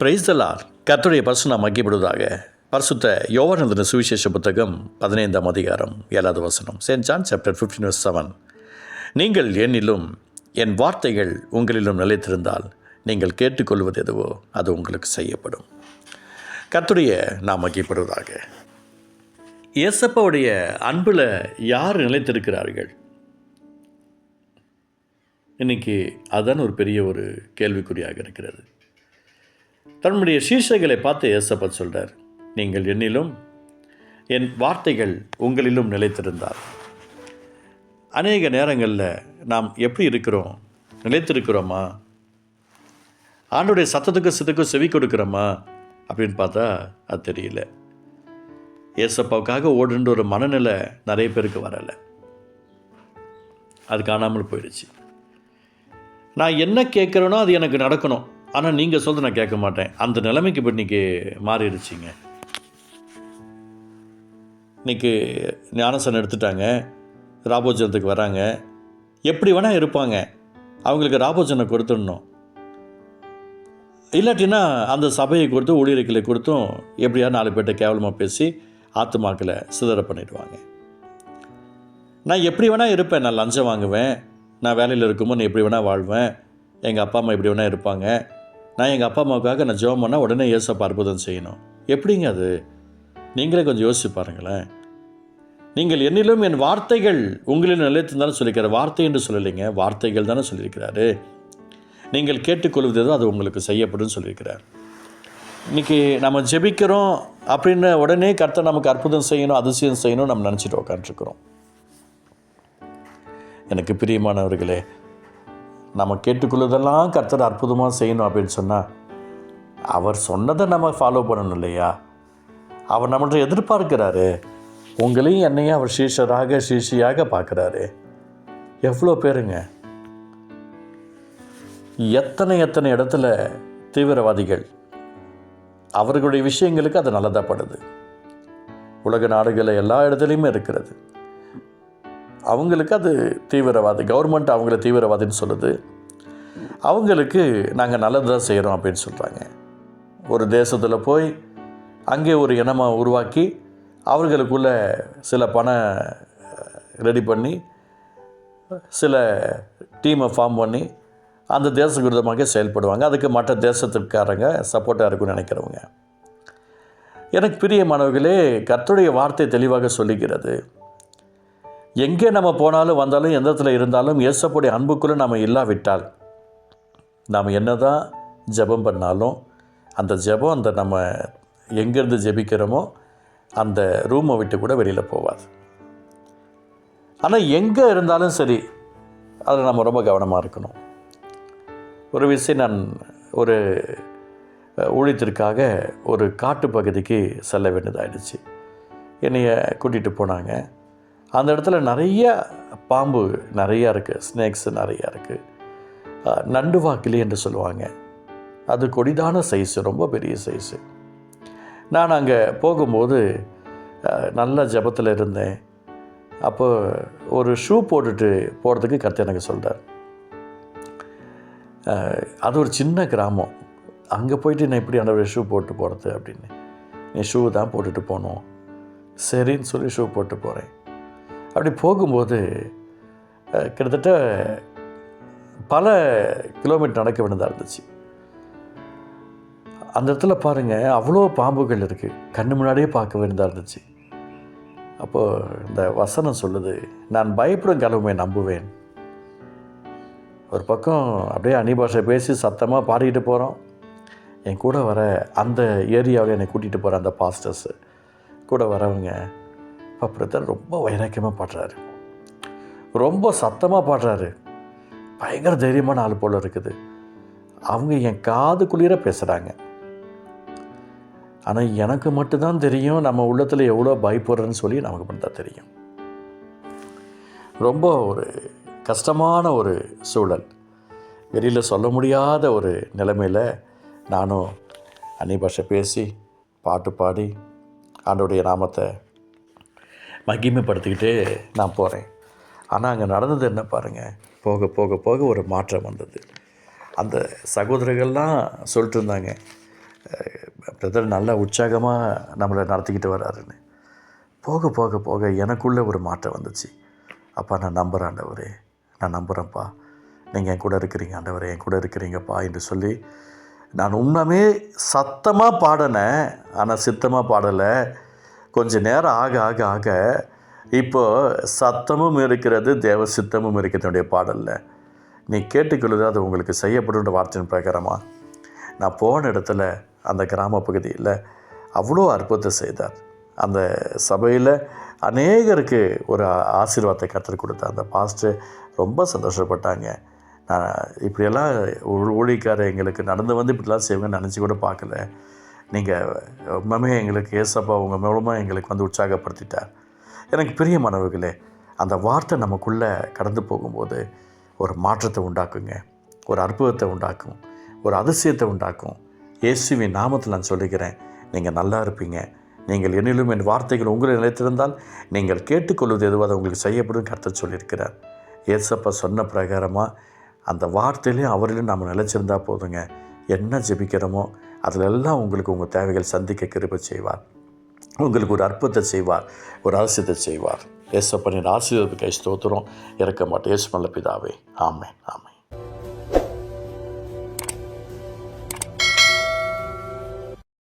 பிரைஸ்தலார் கத்துடைய பரிசு நாம் மக்கிப்படுவதாக பரிசுத்த யோவானந்தன சுவிசேஷ புத்தகம் பதினைந்தாம் அதிகாரம் ஏழாவது வசனம். Saint John chapter fifteen seven நீங்கள் என்னிலும் என் வார்த்தைகள் உங்களிலும் நிலைத்திருந்தால் நீங்கள் கேட்டுக்கொள்வது எதுவோ அது உங்களுக்கு செய்யப்படும். கத்துடைய நாம் மக்கிப்படுவதாக இயேசப்பாவுடைய அன்பில் யார் நிலைத்திருக்கிறார்கள்? இன்னைக்கு அதுதான் ஒரு பெரிய ஒரு கேள்விக்குறியாக இருக்கிறது. தன்னுடைய சீஷைகளை பார்த்து ஏசப்பா சொல்கிறார் நீங்கள் என்னிலும் என் வார்த்தைகள் உங்களிலும் நிலைத்திருந்தார் அநேக நேரங்களில் நாம் எப்படி இருக்கிறோம்? நிலைத்திருக்கிறோமா? ஆண்டுடைய சத்தத்துக்கும் சித்துக்கும் செவி கொடுக்குறோமா? அப்படின்னு பார்த்தா அது தெரியல. ஏசப்பாவுக்காக ஓடுன்ற ஒரு மனநிலை நிறைய பேருக்கு வரலை. அது காணாமல் போயிடுச்சு. நான் என்ன கேட்குறேனோ அது எனக்கு நடக்கணும். ஆனால் நீங்கள் சொல்கிறது நான் கேட்க மாட்டேன். அந்த நிலைமைக்கு இப்போ இன்றைக்கி மாறிடுச்சிங்க. இன்றைக்கி ஞானசன் எடுத்துட்டாங்க. ராபோஜனத்துக்கு வராங்க. எப்படி வேணால் இருப்பாங்க. அவங்களுக்கு ராபோஜனை கொடுத்துடணும். இல்லாட்டினா அந்த சபையை கொடுத்து ஊழியர்களை கொடுத்தும் எப்படியா நாலு பேர்கிட்ட கேவலமாக பேசி ஆத்துமாக்களை சிதற பண்ணிடுவாங்க. நான் எப்படி வேணால் இருப்பேன். நான் லஞ்சம் வாங்குவேன். நான் வேலையில் இருக்கும்போது நான் எப்படி வேணால் வாழ்வேன். எங்கள் அப்பா அம்மா எப்படி வேணால் இருப்பாங்க. நான் எங்கள் அப்பா அம்மாவுக்காக நான் ஜெபம் பண்ணால் உடனே ஏசப்ப அற்புதம் செய்யணும். எப்படிங்க அது? நீங்களே கொஞ்சம் யோசிச்சு பாருங்களேன். நீங்கள் என்னிலும் என் வார்த்தைகள் உங்களின் நிலையத்தில் தானே சொல்லியிருக்கிற வார்த்தை என்று சொல்லலைங்க வார்த்தைகள் தானே சொல்லியிருக்கிறாரு. நீங்கள் கேட்டுக்கொள்வது எதோ அது உங்களுக்கு செய்யப்படும் சொல்லியிருக்கிறார். இன்றைக்கி நம்ம ஜெபிக்கிறோம் அப்படின்னு உடனே கர்த்தர் நமக்கு அற்புதம் செய்யணும் அதிசயம் செய்யணும் நம்ம நினச்சிட்டு உட்காந்துருக்குறோம் எனக்கு பிரியமானவர்களே நம்ம கேட்டுக்கொள்வதெல்லாம் கர்த்தர் அற்புதமாக செய்யணும் அப்படின்னு சொன்னால் அவர் சொன்னதை நம்ம ஃபாலோ பண்ணணும் இல்லையா? அவர் நம்மள்ட்ட எதிர்பார்க்கிறாரு. உங்களையும் என்னையும் அவர் சீஷராக சீஷியாக பார்க்குறாரு. எவ்வளோ பேருங்க? எத்தனை எத்தனை இடத்துல தீவிரவாதிகள்? அவர்களுடைய விஷயங்களுக்கு அது நல்லதாகப்படுது உலக நாடுகளில் எல்லா இடத்துலையுமே இருக்கிறது. அவங்களுக்கு அது தீவிரவாதி கவர்மெண்ட் அவங்கள தீவிரவாதின்னு சொல்லுது. அவங்களுக்கு நாங்கள் நல்லது தான் செய்கிறோம் அப்படின்னு சொல்கிறாங்க ஒரு தேசத்தில் போய் அங்கே ஒரு இனமாக உருவாக்கி அவர்களுக்குள்ள சில பணம் ரெடி பண்ணி சில டீமை ஃபார்ம் பண்ணி அந்த தேச விரோதமாக செயல்படுவாங்க. அதுக்கு மற்ற தேசத்துக்காரங்க சப்போர்ட்டாக இருக்கும்னு நினைக்கிறவங்க. எனக்கு பிரிய மாணவர்களே கர்த்தருடைய வார்த்தை தெளிவாக சொல்லிக்கிறது எங்கே நம்ம போனாலும் வந்தாலும் எந்த இடத்துல இருந்தாலும் இயேசப்புடைய அன்புக்குள்ளே நம்ம இல்லாவிட்டால் நாம் என்ன தான் ஜெபம் பண்ணாலும் அந்த ஜெபம் அந்த நம்ம எங்கேருந்து ஜெபிக்கிறோமோ அந்த ரூமை விட்டு கூட வெளியில் போவாது ஆனால் எங்கே இருந்தாலும் சரி அதில் நம்ம ரொம்ப கவனமாக இருக்கணும். ஒரு விஷயம் நான் ஒரு ஊழியத்திற்காக ஒரு காட்டு பகுதிக்கு செல்ல வேண்டியதாகிடுச்சு என்னைய கூட்டிகிட்டு போனாங்க. அந்த இடத்துல நிறைய பாம்பு நிறையா இருக்குது ஸ்னேக்ஸ் நிறையா இருக்குது நண்டுவாக்கிலி என்று சொல்லுவாங்க. அது கொடிதான சைஸு ரொம்ப பெரிய சைஸு நான் அங்கே போகும்போது நல்லா நல்ல ஜபத்தில் இருந்தேன். அப்போ ஒரு ஷூ போட்டுட்டு போகிறதுக்கு கருத்து எனக்கு சொல்கிறார் அது ஒரு சின்ன கிராமம். அங்கே போயிட்டு நான் எப்படி அந்த ஷூ போட்டு போகிறது அப்படின்னு. நீ ஷூ தான் போட்டுட்டு போகணும். சரின்னு சொல்லி ஷூ போட்டு போகிறேன் அப்படி போகும்போது கிட்டத்தட்ட பல கிலோமீட்டர் நடக்க வேண்டியதாக இருந்துச்சு. அந்த இடத்துல பாருங்கள் அவ்வளோ பாம்புகள் இருக்குது கண்ணு முன்னாடியே பார்க்க வேண்டியதாக இருந்துச்சு. அப்போது இந்த வசனம் சொல்லுது நான் பயப்படும் கலவுமை நம்புவேன். ஒரு பக்கம் அப்படியே அனிபாஷை பேசி சத்தமாக பாடிக்கிட்டு போகிறோம் என் கூட வர அந்த ஏரியாவில் என்னை கூட்டிகிட்டு போகிற அந்த பாஸ்டர்ஸு கூட வரவங்க பிரதர் ரொம்ப வைராக்கியமாக பாடுறாரு. ரொம்ப சத்தமாக பாடுறாரு. பயங்கர தைரியமான ஆள் போல் இருக்குது. அவங்க என் காது குளிர பேசுகிறாங்க ஆனால் எனக்கு மட்டும்தான் தெரியும் நம்ம உள்ளத்தில் எவ்வளோ பயப்படுறேன்னு சொல்லி நமக்கு மட்டும் தான் தெரியும். ரொம்ப ஒரு கஷ்டமான ஒரு சூழல். வெளியில் சொல்ல முடியாத ஒரு நிலைமையில் நானும் அன்னி பாஷை பேசி பாட்டு பாடி ஆண்டோடைய நாமத்தை மகிமைப்படுத்திக்கிட்டே நான் போகிறேன் ஆனால் அங்கே நடந்தது என்ன பாருங்கள் போக போக போக ஒரு மாற்றம் வந்தது. அந்த சகோதரர்கள்லாம் சொல்லிட்டு இருந்தாங்க பிரதர் நல்லா உற்சாகமாக நம்மளை நடத்திக்கிட்டு வராருன்னு. போக போக போக எனக்குள்ளே ஒரு மாற்றம் வந்துச்சு. அப்பா நான் நம்புகிறேன் ஆண்டவரே. நான் நம்புகிறேன்ப்பா நீங்கள் என் கூட இருக்கிறீங்க ஆண்டவரே. என் கூட இருக்கிறீங்கப்பா என்று சொல்லி நான் உண்மையே சத்தமாக பாடினேன். ஆனால் சித்தமாக பாடலை. கொஞ்ச நேரம் ஆக ஆக ஆக இப்போது சத்தமும் இருக்கிறது தேவ சித்தமும் இருக்கிறதுடைய பாடலில். நீ கேட்டுக்கொள்வது அது உங்களுக்கு செய்யப்படுன்ற வார்த்தையின் பிரகாரமாக நான் போன இடத்துல அந்த கிராம பகுதியில் அவ்வளோ அற்புதத்தை செய்தார். அந்த சபையில் அநேகருக்கு ஒரு ஆசீர்வாதத்தை கற்றுக் கொடுத்தார். அந்த பாஸ்டர் ரொம்ப சந்தோஷப்பட்டாங்க. நான் இப்படியெல்லாம் ஊழிக்கார எங்களுக்கு நடந்து வந்து இப்படிலாம் செய்வாங்கன்னு நினச்சி கூட பார்க்கல. நீங்கள் உண்மையுமே எங்களுக்கு ஏசப்பா உங்கள் மூலமாக எங்களுக்கு வந்து உற்சாகப்படுத்திட்டார். எனக்கு பெரிய மனவுகளே அந்த வார்த்தை நமக்குள்ளே கடந்து போகும்போது ஒரு மாற்றத்தை உண்டாக்குங்க. ஒரு அற்புதத்தை உண்டாக்கும். ஒரு அதிசயத்தை உண்டாக்கும். இயேசுவின் நாமத்தில் நான் சொல்லுகிறேன் நீங்கள் நல்லா இருப்பீங்க. நீங்கள் என்னிலும் என் வார்த்தைகள் உங்களை நிலைத்திருந்தால் நீங்கள் கேட்டுக்கொள்வது எதுவோ அதை உங்களுக்கு செய்யப்படும் கருத்தை சொல்லியிருக்கிறார். ஏசப்பா சொன்ன பிரகாரமாக அந்த வார்த்தையிலையும் அவரிலும் நாம் நிலச்சிருந்தால் போதுங்க. என்ன ஜெபிக்கிறோமோ அதிலெல்லாம் உங்களுக்கு உங்கள் தேவைகள் சந்திக்க கிருபை செய்வார். உங்களுக்கு ஒரு அற்புதத்தை செய்வார் ஒரு அரசியத்தை செய்வார். ஏசப்பனின் ஆசீர்வாதத்துக்கு ஸ்தோத்திரம். இறக்க மாட்டேன் ஏசு நல்ல பிதாவே. ஆமே ஆமென்.